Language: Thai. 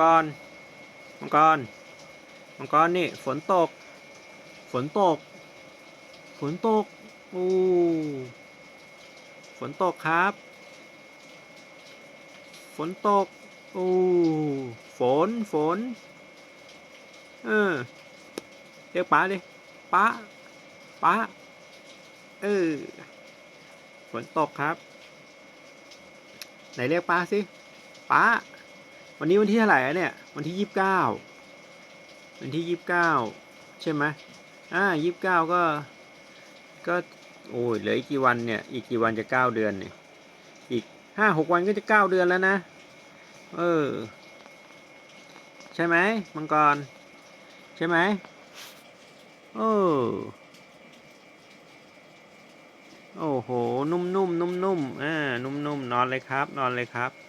กร มังกร มังกรนี่ฝนตก ฝนตก ฝนตก โอ้ ฝนตกครับ ฝนตก โอ้ ฝน ฝน เออ เรียกป้าดิป้าป้า เออ ฝนตกครับ ไหนเรียกป้าสิป้า วันนี้วันที่เท่าไหร่เนี่ย วันที่ยี่สิบเก้าวันที่ยี่สิบเก้าใช่ไหมอ่ายี่สิบเก้าก็ก็โอ้ยเหลืออีกกี่วันเนี่ย อีกกี่วันจะเก้าเดือนเนี่ย อีกห้าหกวันก็จะเก้าเดือนแล้วนะ เออ ใช่ไหมมังกร ใช่ไหมเออโอ้โห นุ่มๆนุ่มๆอ่านุ่มๆนอนเลยครับ นอนเลยครับ